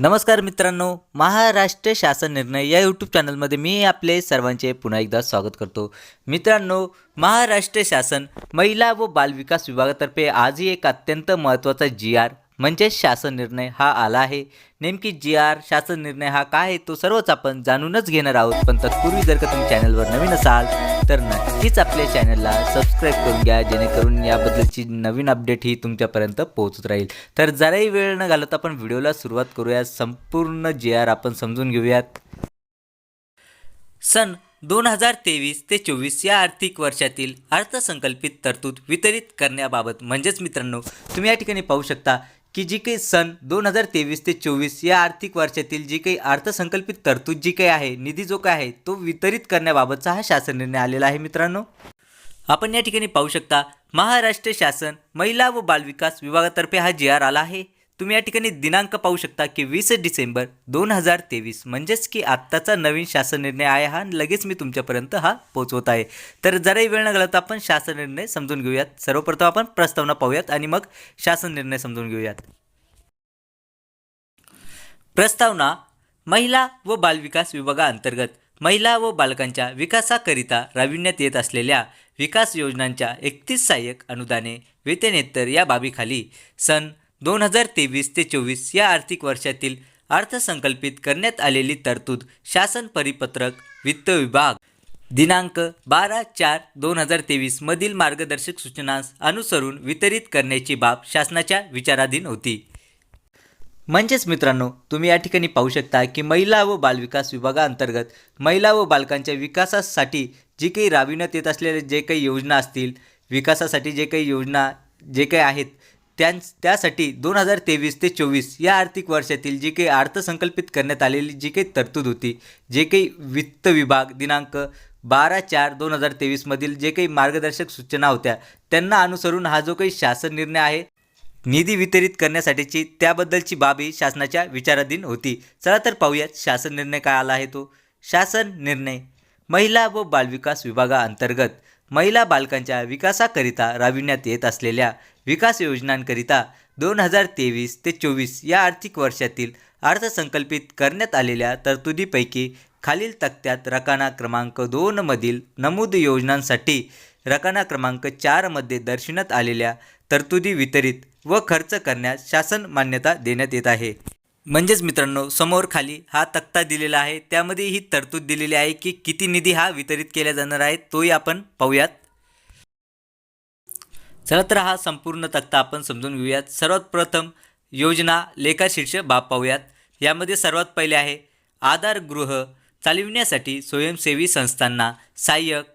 नमस्कार मित्रांनो महाराष्ट्र शासन निर्णय या यूट्यूब चॅनलमध्ये मी आपले सर्वांचे पुन्हा एकदा स्वागत करतो. मित्रांनो महाराष्ट्र शासन महिला व बालविकास विभागातर्फे आजही एक अत्यंत महत्त्वाचा जी आर म्हणजेच शासन निर्णय हा आला आहे. नेमकी जी आर शासन निर्णय हा काय आहे तो सर्वच आपण जाणूनच घेणार आहोत. पण तत्पूर्वी जर का तुम्ही चॅनलवर नवीन असाल तर नक्कीच आपल्या चॅनलला सबस्क्राईब करून घ्या जेणेकरून याबद्दलची नवीन अपडेट ही तुमच्यापर्यंत पोहोचत राहील. तर जराही वेळ न घालत आपण व्हिडिओला सुरुवात करूया संपूर्ण जे आर आपण समजून घेऊयात. सन दोन हजार तेवीस ते चोवीस या आर्थिक वर्षातील अर्थसंकल्पित तरतूद वितरित करण्याबाबत म्हणजेच मित्रांनो तुम्ही या ठिकाणी पाहू शकता की जी काही सन दोन हजार तेवीस ते चोवीस या आर्थिक वर्षातील जी काही अर्थसंकल्पित तरतूद जी काही आहे निधी जो काय आहे तो वितरित करण्याबाबतचा हा शासन निर्णय आलेला आहे मित्रांनो. आपण या ठिकाणी पाहू शकता महाराष्ट्र शासन महिला व बालविकास विभागातर्फे हा जी आर आला आहे. तुम्ही या ठिकाणी दिनांक पाहू शकता की वीस डिसेंबर दोन हजार तेवीस म्हणजेच की आत्ताचा नवीन शासन निर्णय आहे हा लगेच मी तुमच्यापर्यंत हा पोहोचवत आहे. तर जराही वेळ न घालवता आपण शासन निर्णय समजून घेऊयात. सर्वप्रथम आपण प्रस्तावना पाहूयात आणि मग शासन निर्णय समजून घेऊयात. प्रस्तावना महिला व बालविकास विभागाअंतर्गत महिला व बालकांच्या विकासाकरिता राबविण्यात येत असलेल्या विकास योजनांच्या एकतीस सहाय्यक अनुदाने वेतनेत्तर या बाबीखाली सन दोन हजार तेवीस ते चोवीस या आर्थिक वर्षातील अर्थसंकल्पित करण्यात आलेली तरतूद शासन परिपत्रक वित्त विभाग. दिनांक बारा चार दोन हजार तेवीस मधील मार्गदर्शक सूचनांस अनुसरून वितरित करण्याची बाब शासनाच्या विचाराधीन होती. म्हणजेच मित्रांनो तुम्ही या ठिकाणी पाहू शकता की महिला व बालविकास विभागाअंतर्गत महिला व बालकांच्या विकासासाठी जी काही राबविण्यात येत असलेल्या जे काही योजना असतील विकासासाठी जे काही योजना जे काही आहेत त्यां त्यासाठी दोन हजार तेवीस ते चोवीस या आर्थिक वर्षातील जी काही अर्थसंकल्पित करण्यात आलेली जी काही तरतूद होती जे काही वित्त विभाग दिनांक बारा चार दोन हजार तेवीसमधील जे काही मार्गदर्शक सूचना होत्या त्यांना अनुसरून हा जो काही शासन निर्णय आहे निधी वितरित करण्यासाठीची त्याबद्दलची बाबी शासनाच्या विचाराधीन होती. चला तर पाहूयात शासन निर्णय काय आला आहे तो. शासन निर्णय महिला व बालविकास विभागाअंतर्गत महिला बालकांच्या विकासाकरिता राबविण्यात येत असलेल्या विकास योजनांकरिता दोन हजार तेवीस ते चोवीस या आर्थिक वर्षातील अर्थसंकल्पित करण्यात आलेल्या तरतुदीपैकी खालील तक्त्यात रकाना क्रमांक दोनमधील नमूद योजनांसाठी रकाना क्रमांक चारमध्ये दर्शनात आलेल्या तरतुदी वितरित व खर्च करण्यास शासन मान्यता देण्यात येत आहे. म्हणजेच मित्रांनो समोर खाली हा तक्ता दिलेला आहे. त्यामध्ये ही तरतूद दिलेली आहे की किती निधी हा वितरित केला जाणार आहे तोही आपण पाहूयात. चला तर हा संपूर्ण तक्ता आपण समजून घेऊयात. सर्वात प्रथम योजना लेखाशीर्ष बाब पाहूयात. यामध्ये सर्वात पहिले आहे आधार गृह चालविण्यासाठी स्वयंसेवी संस्थांना सहाय्यक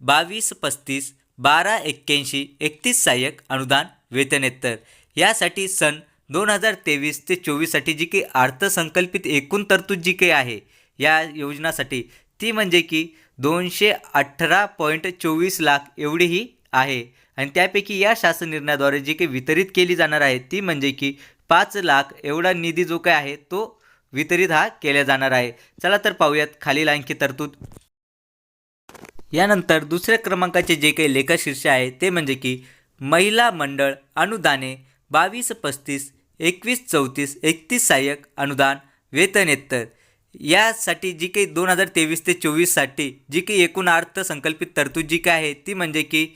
बावीस पस्तीस बारा एक्क्याऐंशी एकतीस सहाय्यक अनुदान वेतनेत्तर. यासाठी सन दोन हजार तेवीस ते चोवीससाठी जी काही अर्थसंकल्पित एकूण तरतूद जी काही आहे या योजनासाठी ती म्हणजे की दोनशे अठरा पॉईंट चोवीस लाख एवढीही आहे. आणि त्यापैकी या शासन निर्णयाद्वारे जी काही वितरित केली जाणार आहे ती म्हणजे की पाच लाख एवढा निधी जो काय आहे तो वितरित हा केला जाणार आहे. चला तर पाहूयात खालील आणखी तरतूद. यानंतर दुसऱ्या क्रमांकाचे जे काही लेखाशीर्ष आहे ते म्हणजे की महिला मंडळ अनुदाने बावीस पस्तीस एकवीस चौतीस एकतीस सहाय्यक अनुदान वेतनेत्तर. यासाठी जी काही दोन हजार तेवीस ते चोवीससाठी जी काही एकूण अर्थसंकल्पित तरतूद जी काय आहे ती म्हणजे की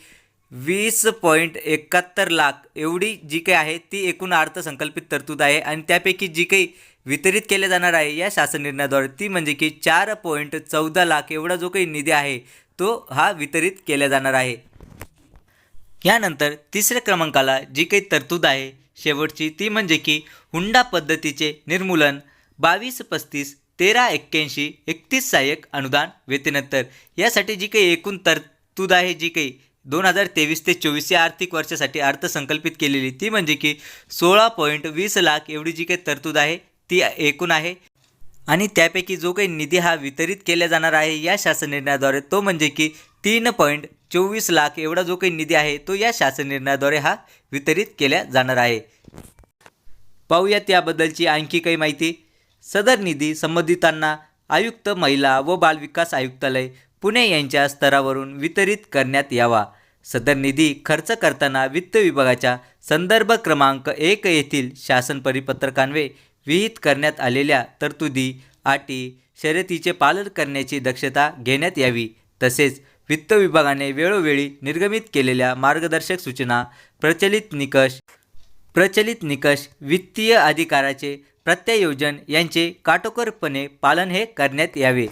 वीस पॉईंट एकाहत्तर लाख एवढी जी काही आहे ती एकूण अर्थसंकल्पित तरतूद आहे आणि त्यापैकी जी काही वितरित केले जाणार आहे या शासन निर्णयाद्वारे ती म्हणजे की चार पॉईंट चौदा लाख एवढा जो काही निधी आहे तो हा वितरित केला जाणार आहे. यानंतर तिसऱ्या क्रमांकाला जी काही तरतूद आहे शेवटची ती म्हणजे की हुंडा पद्धतीचे निर्मूलन बावीस पस्तीस तेरा एक्क्याऐंशी एकतीस सहाय्यक अनुदान वेतनोत्तर. यासाठी जी काही एकूण तरतूद आहे जी काही दोन हजार तेवीस ते चोवीस या आर्थिक वर्षासाठी अर्थसंकल्पित केलेली ती म्हणजे की सोळा पॉईंट वीस लाख एवढी जी काही तरतूद आहे ती एकूण आहे. आणि त्यापैकी जो काही निधी हा वितरित केला जाणार आहे या शासन निर्णयाद्वारे तो म्हणजे की तीन पॉईंट चोवीस लाख एवढा जो काही निधी आहे तो या शासन निर्णयाद्वारे हा वितरित केला जाणार आहे. पाहूयात याबद्दलची आणखी काही माहिती. सदर निधी संबंधितांना आयुक्त महिला व बालविकास आयुक्तालय पुणे यांच्या स्तरावरून वितरित करण्यात यावा. सदर निधी खर्च करताना वित्त विभागाच्या संदर्भ क्रमांक एक येथील शासन परिपत्रकान्वे विहित करण्यात आलेल्या तरतुदी अटी शर्यतीचे पालन करण्याची दक्षता घेण्यात यावी. तसेच वित्त विभागाने वेळोवेळी निर्गमित केलेल्या मार्गदर्शक सूचना प्रचलित निकष प्रचलित निकष वित्तीय अधिकाराचे प्रत्यायोजन यांचे काटोकोरपणे पालन हे करण्यात यावे.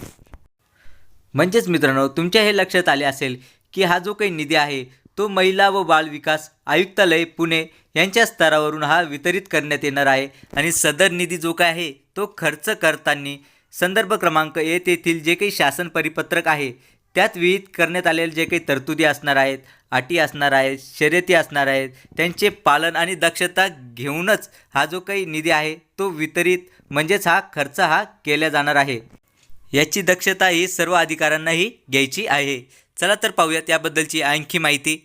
म्हणजेच मित्रांनो तुमच्या हे लक्षात आले असेल की हा जो काही निधी आहे तो महिला व बाल विकास आयुक्तालय पुणे यांच्या स्तरावरून हा वितरित करण्यात येणार आहे. आणि सदर निधी जो काय आहे तो खर्च करताना संदर्भ क्रमांक एक येथील जे काही शासन परिपत्रक आहे त्यात विहित करण्यात आलेले जे काही तरतुदी असणार आहेत अटी असणार आहेत शर्यती असणार आहेत त्यांचे पालन आणि दक्षता घेऊनच हा जो काही निधी आहे तो वितरित म्हणजेच हा खर्च हा केला जाणार आहे. याची दक्षता ही सर्व अधिकाऱ्यांनाही घ्यायची आहे. चला तर पाहूयात याबद्दलची आणखी माहिती.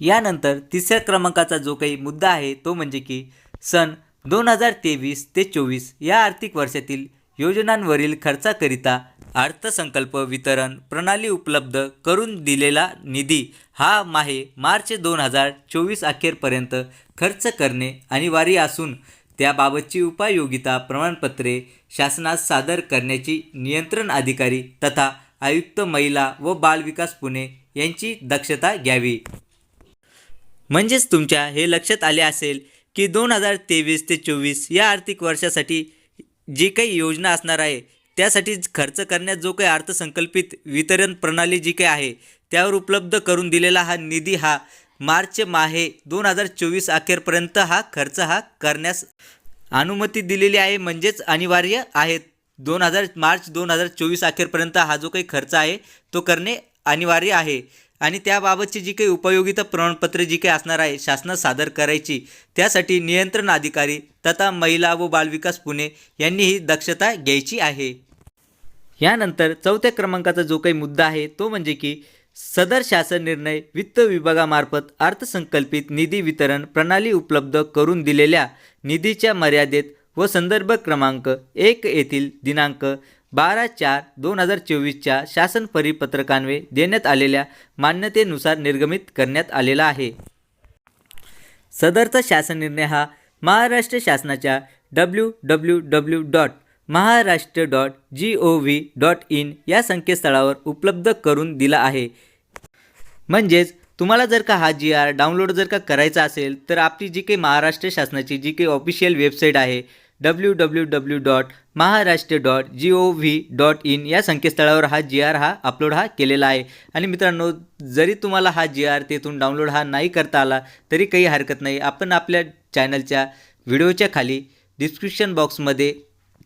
यानंतर तिसऱ्या क्रमांकाचा जो काही मुद्दा आहे तो म्हणजे की सन दोन हजार तेवीस ते चोवीस या आर्थिक वर्षातील योजनांवरील खर्चाकरिता अर्थसंकल्प वितरण प्रणाली उपलब्ध करून दिलेला निधी हा माहे मार्च दोन हजार चोवीस अखेरपर्यंत खर्च करणे अनिवार्य असून त्याबाबतची उपाययोगिता प्रमाणपत्रे शासनास सादर करण्याची नियंत्रण अधिकारी तथा आयुक्त महिला व बालविकास पुणे यांची दक्षता घ्यावी. म्हणजेच तुमच्या हे लक्षात आले असेल की दोन हजार तेवीस ते चोवीस या आर्थिक वर्षासाठी जी काही योजना असणार आहे त्यासाठी खर्च करण्यात जो काही अर्थसंकल्पित वितरण प्रणाली जी काही आहे त्यावर उपलब्ध करून दिलेला हा निधी हा मार्च माहे दोन हजार चोवीस अखेरपर्यंत हा खर्च हा करण्यास अनुमती दिलेली आहे म्हणजेच अनिवार्य आहे. दोन हजार मार्च दोन हजार चोवीस अखेरपर्यंत हा जो काही खर्च आहे तो करणे अनिवार्य आहे. आणि त्याबाबतची जी काही उपयोगिता प्रमाणपत्रे जी काही असणार आहे शासन सादर करायची त्यासाठी नियंत्रण अधिकारी तथा महिला व बालविकास पुणे यांनी ही दक्षता घ्यायची आहे. यानंतर चौथ्या क्रमांकाचा जो काही मुद्दा आहे तो म्हणजे की सदर शासन निर्णय वित्त विभागामार्फत अर्थसंकल्पित निधी वितरण प्रणाली उपलब्ध करून दिलेल्या निधीच्या मर्यादेत व संदर्भ क्रमांक एक येथील दिनांक बारा चार दोन हजार चोवीसच्या शासन परिपत्रकान्वे देण्यात आलेल्या मान्यतेनुसार निर्गमित करण्यात आलेला आहे. सदरचा शासन निर्णय हा महाराष्ट्र शासनाच्या W W W dot Maharashtra dot G O V dot in या संकेतस्थळावर उपलब्ध करून दिला आहे. म्हणजेच तुम्हाला जर का हा जी आर डाउनलोड जर का करायचा असेल तर आपली जी काही महाराष्ट्र शासनाची जी काही ऑफिशियल वेबसाईट आहे W W W dot Maharashtra dot G O V dot in या संकेतस्थळावर हा जी आर हा अपलोड हा केलेला आहे. आणि मित्रांनो जरी तुम्हाला हा जी आर तेथून डाउनलोड हा नाही करता आला तरी काही हरकत नाही. आपण आपल्या चॅनलच्या व्हिडिओच्या खाली डिस्क्रिप्शन बॉक्समध्ये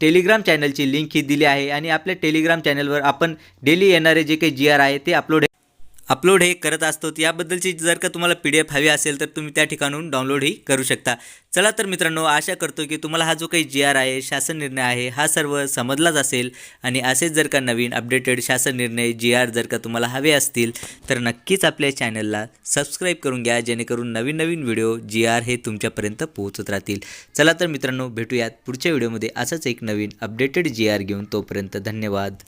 टेलिग्राम चॅनलची लिंक ही दिली आहे आणि आपल्या टेलिग्राम चॅनलवर आपण डेली येणारे जे काही जी आर आहे ते अपलोड अपलोड हे करत असतो याबद्दलची जर का तुम्हाला पी डी एफ हवी असेल तर तुम्ही त्या ठिकाणून डाउनलोडही करू शकता. चला तर मित्रांनो आशा करतो की तुम्हाला हा जो काही जी आर आहे शासन निर्णय आहे हा सर्व समजलाच असेल. आणि असेच जर का नवीन अपडेटेड शासन निर्णय जी आर जर का तुम्हाला हवे असतील तर नक्कीच आपल्या चॅनलला सबस्क्राईब करून घ्या जेणेकरून नवीन नवीन व्हिडिओ जी आर हे तुमच्यापर्यंत पोहोचत राहतील. चला तर मित्रांनो भेटूयात पुढच्या व्हिडिओमध्ये असंच एक नवीन अपडेटेड जी आर घेऊन. तोपर्यंत धन्यवाद.